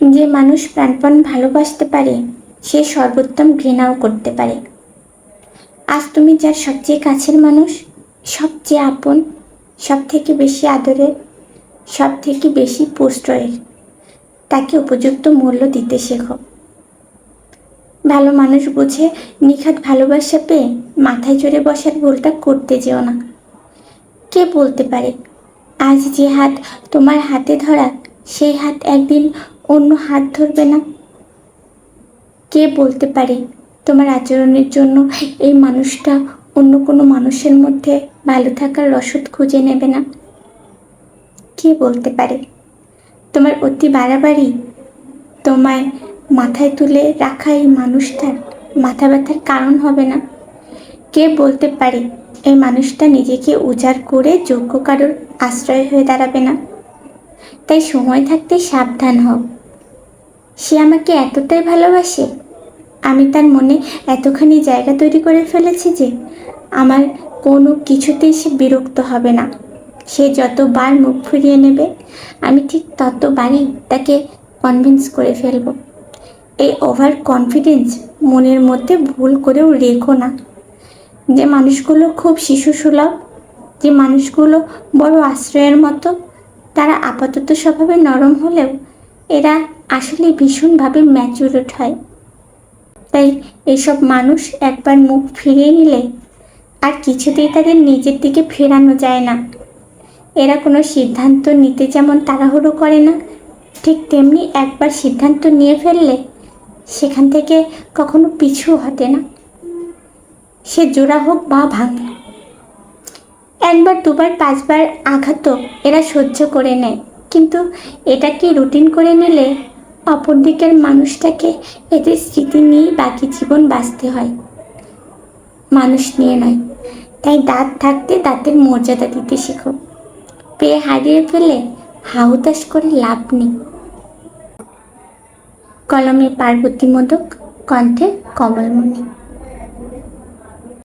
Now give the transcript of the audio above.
যে মানুষ প্রাণপণ ভালোবাসতে পারে, সে সর্বোত্তম ঘৃণাও করতে পারে। আজ তুমি যার সবচেয়ে কাছের মানুষ, সবচেয়ে আপন সব থেকে বেশি আদরের সব থেকে বেশি প্রশ্রয়ের, তাকে উপযুক্ত মূল্য দিতে শেখো। ভালো মানুষ বুঝে নিখাত ভালোবাসা পেয়ে মাথায় চড়ে বসার ভুলটা করতে যেও না। কে বলতে পারে, আজ যে হাত তোমার হাতে ধরা সেই হাত একদিন অন্য হাত ধরবে না? কে বলতে পারে? তোমার আচরণের জন্য এই মানুষটা অন্য কোনো মানুষের মধ্যে ভালো থাকার রসদ খুঁজে নেবে না। কে বলতে পারে? তোমার অতি বাড়াবাড়ি তোমায় মাথায় তুলে রাখা এই মানুষটার মাথা ব্যথার কারণ হবে না। কে বলতে পারে? এই মানুষটা নিজেকে উজাড় করে যোগ্য কারোর আশ্রয় হয়ে দাঁড়াবে না। তাই সময় থাকতে সাবধান হও। সে আমাকে এতটাই ভালোবাসে? আমি তার মনে এতখানি জায়গা তৈরি করে ফেলেছি যে আমার কোনো কিছুতেই সে বিরক্ত হবে না। সে যতবার মুখ ফিরিয়ে নেবে, আমি ঠিক ততবারই তাকে কনভিন্স করে ফেলব। এই ওভার কনফিডেন্স মনের মধ্যে ভুল করেও রেখো না। যে মানুষগুলো খুব শিশুসুলভ, যে মানুষগুলো বড় আশ্রয়ের মতো তারা আপাতত স্বভাবে নরম হলেও এরা আসলে ভীষণভাবে ম্যাচুরেট হয়। তাই এইসব মানুষ একবার মুখ ফিরিয়ে নিলে আর কিছুতেই তাদের নিজের দিকে ফেরানো যায় না। এরা কোনো সিদ্ধান্ত নিতে যেমন তাড়াহুড়ো করে না, ঠিক তেমনি একবার সিদ্ধান্ত নিয়ে ফেললে সেখান থেকে কখনো পিছু হটে না। সে জোড়া হোক বা ভাঙা একবার, দুবার, পাঁচবার আঘাতও এরা সহ্য করে নেয়। কিন্তু এটাকে রুটিন করে নিলে অপর দিকের মানুষটাকে এদের স্মৃতি নিয়েই বাকি জীবন বাঁচতে হয়। মানুষ নিয়ে নয়। তাই দাঁত থাকতে দাঁতের মর্যাদা দিতে শেখো। পেয়ে হারিয়ে ফেলে হাউতাস করে লাভ নেই। কলমে পার্বতী মোদক কণ্ঠে কমলমণি।